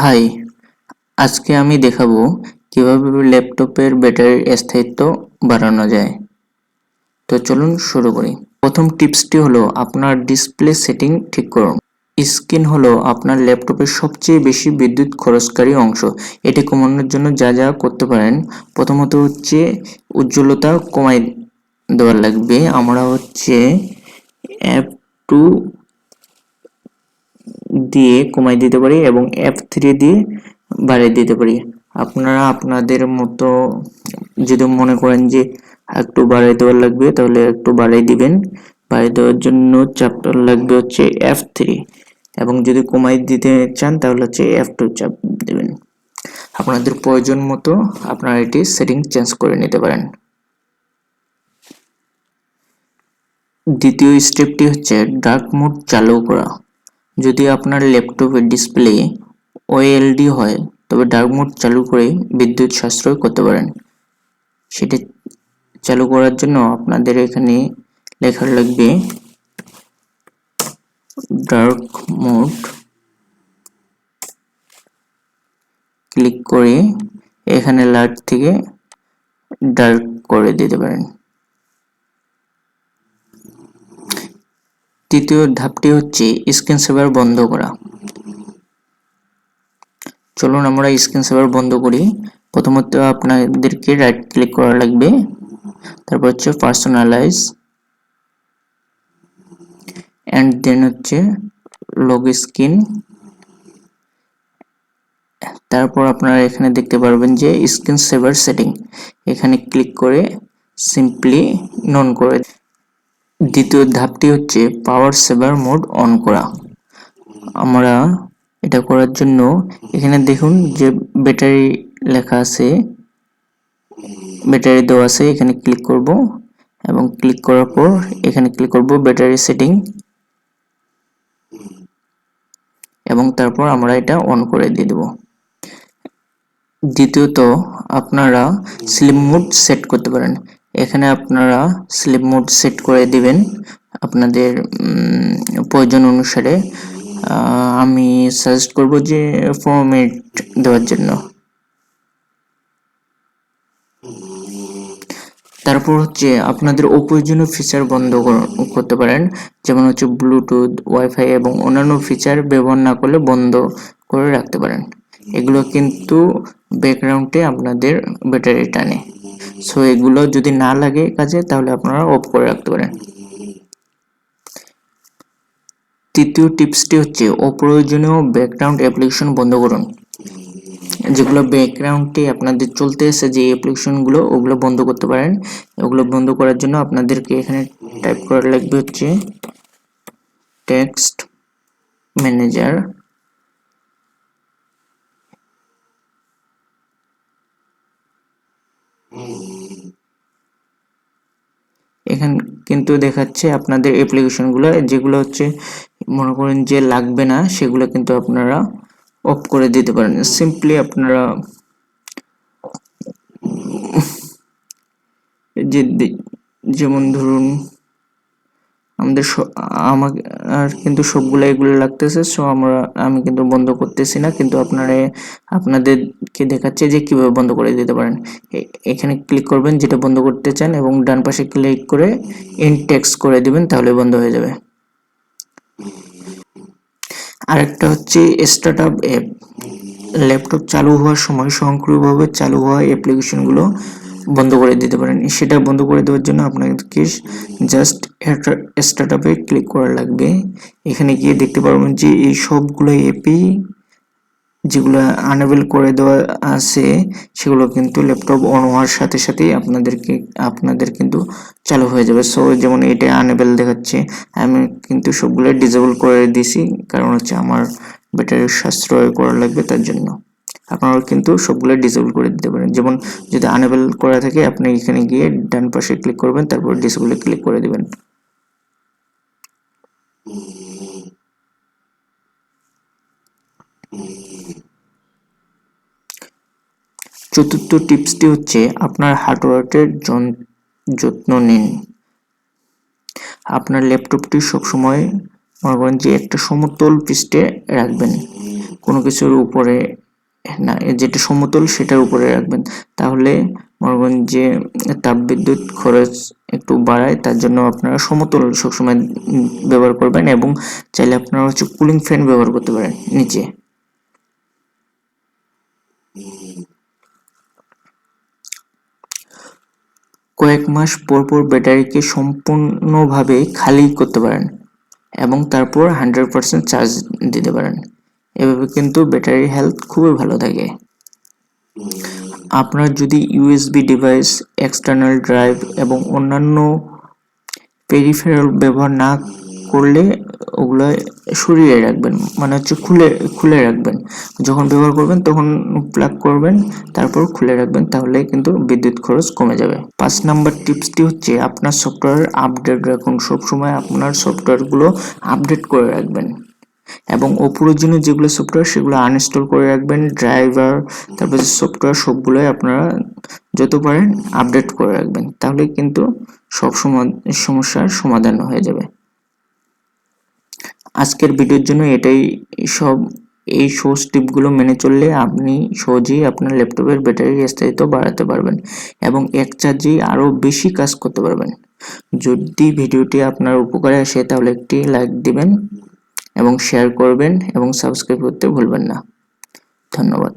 High আজকে আমি দেখাবো কীভাবে ল্যাপটপের ব্যাটারির স্থায়িত্ব বাড়ানো যায়। তো চলুন শুরু করি। প্রথম টিপসটি হলো আপনার ডিসপ্লে সেটিং ঠিক করুন। স্ক্রিন হলো আপনার ল্যাপটপের সবচেয়ে বেশি বিদ্যুৎ খরচকারী অংশ। এটি কমানোর জন্য যা যা করতে পারেন। প্রথমত হচ্ছে উজ্জ্বলতা কমাই দেওয়ার লাগবে। আমরা হচ্ছে অ্যাপ টু দিয়ে কমাই দিতে পারি এবং এফ থ্রি দিয়ে বাড়িয়ে দিতে পারি। আপনারা আপনাদের মতো যদি মনে করেন যে একটু বাড়াই দেওয়ার লাগবে, তাহলে একটু বাড়াই দিবেন। বাড়িয়ে দেওয়ার জন্য চ্যাপ্টার লাগবে হচ্ছে এফ থ্রি এবং যদি কমাই দিতে চান, তাহলে হচ্ছে এফ টু চাপ দেবেন। আপনাদের প্রয়োজন মতো আপনারা এটি সেটিং চেঞ্জ করে নিতে পারেন। দ্বিতীয় স্টেপটি হচ্ছে ডার্ক মোড চালু করা। যদি আপনার ল্যাপটপের ডিসপ্লে ওএলডি হয়, তবে ডার্ক মোড চালু করে বিদ্যুৎ সাশ্রয় করতে পারেন। সেটা চালু করার জন্য আপনাদের এখানে লেখা লাগবে ডার্ক মোড ক্লিক করে এখানে লাইট থেকে ডার্ক করে দিতে পারেন। তৃতীয় ধাপটি হচ্ছে স্ক্রিন সেভার বন্ধ করা। চলুন আমরা স্ক্রিন সেভার বন্ধ করি। প্রথমত আপনাদেরকে রাইট ক্লিক করা লাগবে। তারপর হচ্ছে পার্সোনালাইজ অ্যান্ড দেন হচ্ছে লগ স্ক্রিন তারপর আপনারা এখানে দেখতে পারবেন যে স্ক্রিন সেভার সেটিং এখানে ক্লিক করে সিম্পলি নন করে। দ্বিতীয় ধাপটি হচ্ছে পাওয়ার সেভার মোড অন করা। আমরা এটা করার জন্য এখানে দেখুন যে ব্যাটারি লেখা আছে ব্যাটারি দেওয়া আছে, এখানে ক্লিক করব এবং ক্লিক করার পর এখানে ক্লিক করব ব্যাটারি সেটিং এবং তারপর আমরা এটা অন করে দিয়ে দেব। দ্বিতীয়ত আপনারা স্লিপ মোড সেট করতে পারেন। এখানে আপনারা স্লিপ মোড সেট করে দিবেন। আপনাদের প্রয়োজন অনুসারে আমি সাজেস্ট করব যে পনেরো মিনিট দেওয়ার জন্য। তারপর হচ্ছে আপনাদের অপ্রয়োজনীয় ফিচার বন্ধ করতে পারেন। যেমন হচ্ছে ব্লুটুথ ওয়াইফাই এবং অন্যান্য ফিচার ব্যবহার না করলে বন্ধ করে রাখতে পারেন। এগুলো কিন্তু ব্যাকগ্রাউন্ডে আপনাদের ব্যাটারি টানে। সো এগুলো যদি না লাগে কাজে, তাহলে আপনারা অফ করে রাখতে পারেন। তৃতীয় টিপসটি হচ্ছে, অপ্রয়োজনীয় ব্যাকগ্রাউন্ড অ্যাপ্লিকেশন বন্ধ করুন। যেগুলো ব্যাকগ্রাউন্ডে আপনাদের চলতে এসে যে অ্যাপ্লিকেশনগুলো ওগুলো বন্ধ করতে পারেন। ওগুলো বন্ধ করার জন্য আপনাদেরকে এখানে টাইপ করা লাগবে হচ্ছে টেক্সট ম্যানেজার এখানে কিন্তু দেখাচ্ছে আপনাদের অ্যাপ্লিকেশনগুলো যেগুলো হচ্ছে মনে করেন যে লাগবে না, সেগুলো কিন্তু আপনারা অফ করে দিতে পারেন। সিম্পলি আপনারা যে যেমন ধরুন আমাদের আমাকে, আর কিন্তু সবগুলো এগুলো লাগতেছে সো আমরা, আমি কিন্তু বন্ধ করতেছি না, কিন্তু আপনারা, আপনাদেরকে দেখাচ্ছে যে কীভাবে বন্ধ করে দিতে পারেন। এখানে ক্লিক করবেন, যেটা বন্ধ করতে চান, এবং ডান পাশে ক্লিক করে ইনটেক্স করে দিবেন, তাহলে বন্ধ হয়ে যাবে। আরেকটা হচ্ছে স্টার্টআপ অ্যাপ ল্যাপটপ চালু হওয়ার সময় স্বয়ংক্রিয়ভাবে চালু হওয়া অ্যাপ্লিকেশনগুলো বন্ধ করে দিতে পারেন। সেটা বন্ধ করে দেওয়ার জন্য আপনাকে জাস্ট স্টার্টআপে ক্লিক করা লাগবে। এখানে গিয়ে দেখতে পারবেন যে এই সবগুলো অ্যাপই যেগুলো আনেবল করে দেওয়া আছে, সেগুলো কিন্তু ল্যাপটপ অন হওয়ার সাথে সাথেই আপনাদেরকে, আপনাদের কিন্তু চালু হয়ে যাবে। সো যেমন এটা আনেবল দেখাচ্ছে, আমি কিন্তু সবগুলো ডিজেবল করে দিয়েছি, কারণ হচ্ছে আমার ব্যাটারি সাশ্রয় করা লাগবে তার জন্য। আপনারা কিন্তু সবগুলো ডিসেবল করে দিতে পারেন। যেমন যদি আনেবল করা থাকে, আপনি এখানে গিয়ে ডান পাশে ক্লিক করবেন, তারপর ডিসেবলে ক্লিক করে দিবেন। চতুর্থ টিপসটি হচ্ছে আপনার হার্ডওয়্যারের যত্ন নিন। আপনার ল্যাপটপটি সবসময় মনে করেন যে একটা সমতল পৃষ্ঠে রাখবেন। কোনো কিছুর উপরে না যেটা সমতল সেটার উপরে রাখবেন। তাহলে মনে করেন যে তাপবিদ্যুৎ খরচ একটু বাড়ায়, তার জন্য আপনারা সমতল সবসময় ব্যবহার করবেন এবং চাইলে আপনারা হচ্ছে কুলিং ফ্যান ব্যবহার করতে পারেন নিচে। কয়েক মাস পর পর ব্যাটারিকে সম্পূর্ণভাবে খালি করতে পারেন এবং তারপর হান্ড্রেড পার্সেন্ট চার্জ দিতে পারেন। এভাবে কিন্তু ব্যাটারির হেলথ খুবই ভালো থাকে। আপনার যদি ইউএসবি ডিভাইস এক্সটার্নাল ড্রাইভ এবং অন্যান্য পেরিফেরাল ব্যবহার না করলে ওগুলো সরিয়ে রাখবেন মানে হচ্ছে খুলে খুলে রাখবেন। যখন ব্যবহার করবেন তখন প্লাগ করবেন, তারপর খুলে রাখবেন, তাহলে কিন্তু বিদ্যুৎ খরচ কমে যাবে। পাঁচ নাম্বার টিপসটি হচ্ছে আপনার সফটওয়্যার আপডেট রাখুন। সবসময় আপনার সফটওয়্যারগুলো আপডেট করে রাখবেন। এবং অপ্রয়োজনীয় যেগুলো সফটওয়্যার সেগুলো আনইনস্টল করে রাখবেন ড্রাইভার তারপর যে সফটওয়্যার সবগুলোই আপনারা যত পারেন আপডেট করে রাখবেন। তাহলে কিন্তু সব সমা- সমস্যার সমাধান হয়ে যাবে। আজকের ভিডিওর জন্য এটাই সব। এই সোর্স টিপগুলো মেনে চললে আপনি সহজেই আপনার ল্যাপটপের ব্যাটারির স্থায়িত্ব বাড়াতে পারবেন এবং এক চার্জেই আরও বেশি কাজ করতে পারবেন। যদি ভিডিওটি আপনার উপকারে আসে, তাহলে একটি লাইক দিবেন। এবং শেয়ার করবেন এবং সাবস্ক্রাইব করতে ভুলবেন না। ধন্যবাদ।